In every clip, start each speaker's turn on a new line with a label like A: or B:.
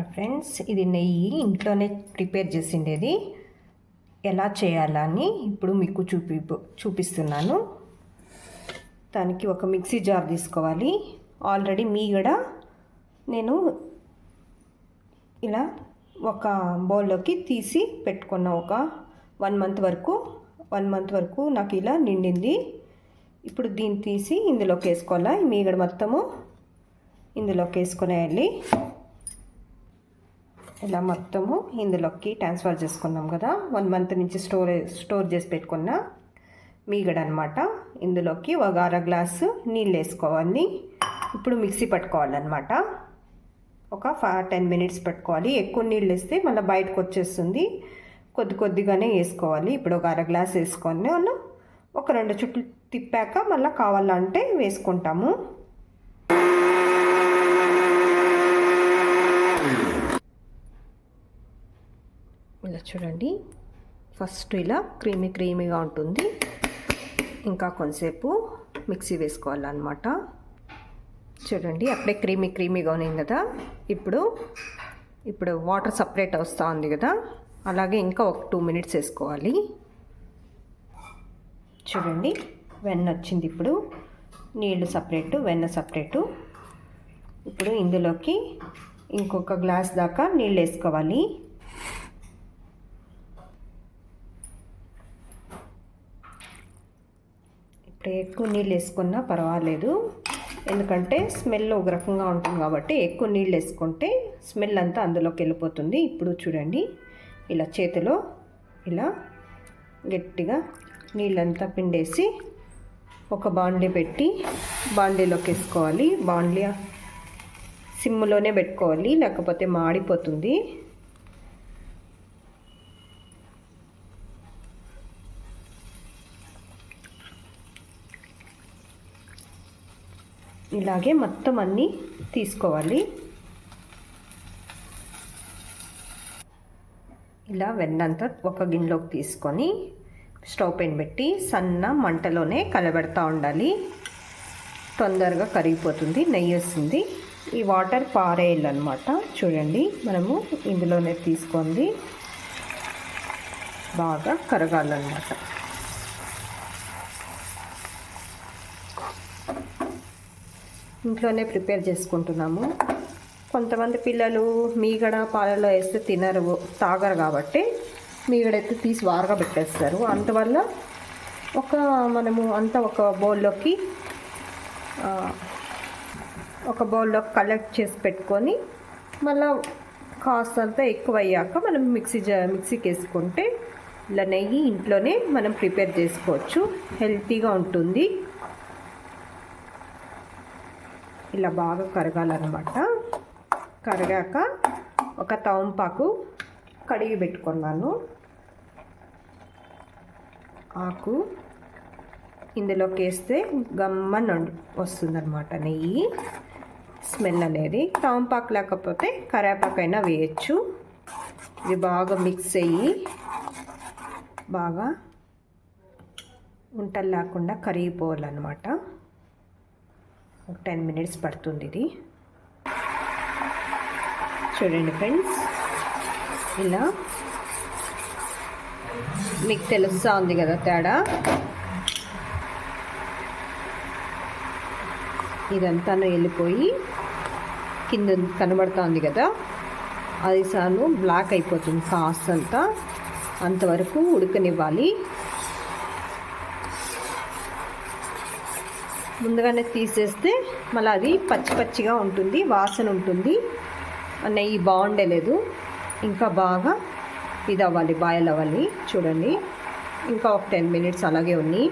A: Friends ఇది నెయ్యి ఇంట్లోనే ప్రిపేర్ చేసిండేది. ఎలా చేయాలని ఇప్పుడు మీకు చూపి చూపిస్తున్నాను. దానికి ఒక మిక్సీ జార్ తీసుకోవాలి. ఆల్రెడీ మీగడ నేను ఇలా ఒక బౌల్లోకి తీసి పెట్టుకున్న ఒక వన్ మంత్ వరకు వన్ మంత్ వరకు నాకు ఇలా నిండింది. ఇప్పుడు దీన్ని తీసి ఇందులోకి వేసుకోవాలా? మీగడ మొత్తము ఇందులోకి వేసుకునేయాలి. ఇలా మొత్తము ఇందులోకి ట్రాన్స్ఫర్ చేసుకున్నాం కదా. వన్ మంత్ నుంచి స్టోర్ స్టోర్ చేసి పెట్టుకున్న మీగడ అనమాట ఇందులోకి ఒక అర గ్లాసు నీళ్ళు వేసుకోవాలి. ఇప్పుడు మిక్సీ పట్టుకోవాలన్నమాట. ఒక ఫైవ్ టెన్ మినిట్స్ పెట్టుకోవాలి. ఎక్కువ నీళ్ళు వేస్తే మళ్ళీ బయటకు వచ్చేస్తుంది. కొద్ది కొద్దిగానే వేసుకోవాలి. ఇప్పుడు ఒక అర గ్లాస్ వేసుకొని ఒక రెండు చుట్లు తిప్పాక మళ్ళీ కావాలంటే వేసుకుంటాము ఇలా చూడండి. ఫస్ట్ ఇలా క్రీమీ క్రీమీగా ఉంటుంది. ఇంకా కొంతసేపు మిక్సీ వేసుకోవాలన్నమాట. చూడండి అప్పుడే క్రీమీ క్రీమీగా ఉంది కదా. ఇప్పుడు ఇప్పుడు వాటర్ సపరేట్ వస్తూ ఉంది కదా. అలాగే ఇంకా ఒక టూ మినిట్స్ వేసుకోవాలి. చూడండి వెన్న వచ్చింది ఇప్పుడు. నీళ్ళు సపరేటు వెన్న సపరేటు. ఇప్పుడు ఇందులోకి ఇంకొక గ్లాస్ దాకా నీళ్ళు వేసుకోవాలి. ఇప్పుడు ఎక్కువ నీళ్ళు వేసుకున్నా పర్వాలేదు. ఎందుకంటే స్మెల్ ఒక రకంగా ఉంటుంది కాబట్టి ఎక్కువ నీళ్ళు వేసుకుంటే స్మెల్ అంతా అందులోకి వెళ్ళిపోతుంది. ఇప్పుడు చూడండి ఇలా చేతిలో ఇలా గట్టిగా నీళ్ళంతా పిండేసి ఒక బాండీ పెట్టి బాండీలోకి వేసుకోవాలి. బాండీ సిమ్లోనే పెట్టుకోవాలి లేకపోతే మాడిపోతుంది. ఇలాగే మొత్తం అన్నీ తీసుకోవాలి. ఇలా వెన్నంతా ఒక గిన్నెలోకి తీసుకొని స్టవ్ పైన పెట్టి సన్న మంటలోనే కలబెడతా ఉండాలి. తొందరగా కరిగిపోతుంది నెయ్యి వస్తుంది. ఈ వాటర్ పారేయాలన్నమాట. చూడండి మనము ఇందులోనే తీసుకొని బాగా కరగాలన్నమాట. ఇంట్లోనే ప్రిపేర్ చేసుకుంటున్నాము. కొంతమంది పిల్లలు మీగడ పాలలో వేస్తే తినరు తాగరు కాబట్టి మీగడ అయితే తీసి వారగా పెట్టేస్తారు. అందువల్ల ఒక మనము అంతా ఒక బౌల్లోకి ఒక బౌల్లో కలెక్ట్ చేసి పెట్టుకొని మళ్ళీ కాస్తంత ఎక్కువ అయ్యాక మనం మిక్సీ జా మిక్సీకి వేసుకుంటే ఇలా నెయ్యి ఇంట్లోనే మనం ప్రిపేర్ చేసుకోవచ్చు. హెల్తీగా ఉంటుంది. ఇలా బాగా కరగాలన్నమాట. కరిగాక ఒక తవంపాకు కడిగి పెట్టుకున్నాను. ఆకు ఇందులోకి వేస్తే గమ్మన వస్తుందన్నమాట నెయ్యి. స్మెల్ అనేది తవంపాకు లేకపోతే కరేపాకైనా వేయచ్చు. ఇది బాగా మిక్స్ అయ్యి బాగా ఉంటలు లేకుండా కరిగిపోవాలన్నమాట. ఒక టెన్ మినిట్స్ పడుతుంది ఇది చూడండి ఫ్రెండ్స్ ఇలా. మీకు తెలుస్తూ ఉంది కదా తేడా. ఇదంతా వెళ్ళిపోయి కింద కనబడుతూ ఉంది కదా. అది సాను బ్లాక్ అయిపోతుంది కాస్తంత. అంతవరకు ఉడకనివ్వాలి. ముందుగానే తీసేస్తే మళ్ళీ అది పచ్చి పచ్చిగా ఉంటుంది వాసన ఉంటుంది. నెయ్యి బాగుండలేదు ఇంకా బాగా ఇది అవ్వాలి బాయిల్ అవ్వాలి. చూడండి. ఇంకా ఒక టెన్ మినిట్స్ అలాగే ఉన్నాయి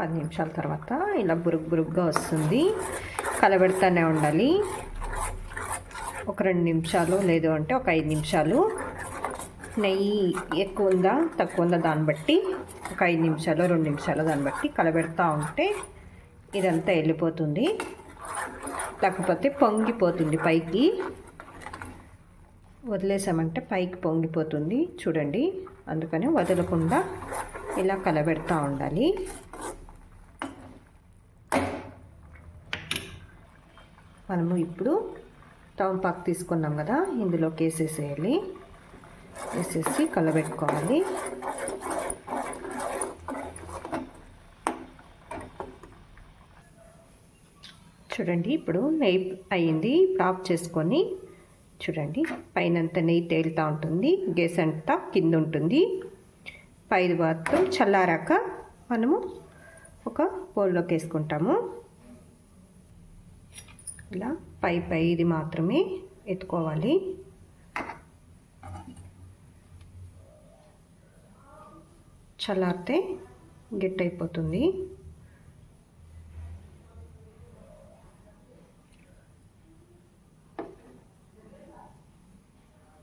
A: పది నిమిషాల తర్వాత ఇలా బురుగు బురుగ్గా వస్తుంది. కలబెడతానే ఉండాలి. ఒక రెండు నిమిషాలు లేదు అంటే ఒక ఐదు నిమిషాలు. నెయ్యి ఎక్కువ ఉందా తక్కువ ఉందా దాన్ని బట్టి ఒక ఐదు నిమిషాలు రెండు నిమిషాలు దాన్ని బట్టి కలబెడతా ఉంటే ఇదంతా వెళ్ళిపోతుంది. లేకపోతే పొంగిపోతుంది పైకి. వదిలేసామంటే పైకి పొంగిపోతుంది. చూడండి అందుకని వదలకుండా ఇలా కలబెడతా ఉండాలి. మనము ఇప్పుడు పాకు తీసుకున్నాం కదా ఇందులోకి వేసేసేయాలి. వేసేసి కలబెట్టుకోవాలి. చూడండి ఇప్పుడు నెయ్యి అయింది ఇప్పుడు ఆఫ్ చేసుకొని చూడండి పైనంత నెయ్యి తేలుతూ ఉంటుంది గ్యాస్ అంతా కింద ఉంటుంది. పై మాత్రం చల్లారాక మనము ఒక బౌల్లోకి వేసుకుంటాము. ఇలా పై పైది మాత్రమే ఎత్తుకోవాలి. చల్లారితే గిట్ అయిపోతుంది.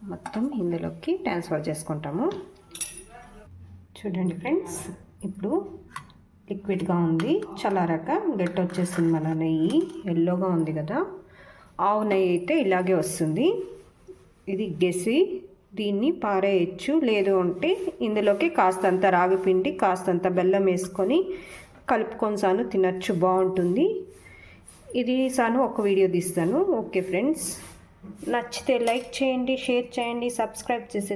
A: మొత్తం ఇందులోకి ట్రాన్స్ఫర్ చేసుకుంటాము. చూడండి ఫ్రెండ్స్ ఇప్పుడు లిక్విడ్గా ఉంది. చల్లారాక గట్టి వచ్చేసింది మన నెయ్యి. ఎల్లోగా ఉంది కదా. ఆవు నెయ్యి అయితే ఇలాగే వస్తుంది. ఇది గెసి దీన్ని పారేయచ్చు. లేదు అంటే ఇందులోకి కాస్తంత రాగి పిండి కాస్తంత బెల్లం వేసుకొని కలుపుకొని సాను తినచ్చు. బాగుంటుంది. ఇది సాను ఒక వీడియో తీస్తాను. ఓకే ఫ్రెండ్స్ నచ్చితే లైక్ చేయండి షేర్ చేయండి సబ్స్క్రైబ్ చేసే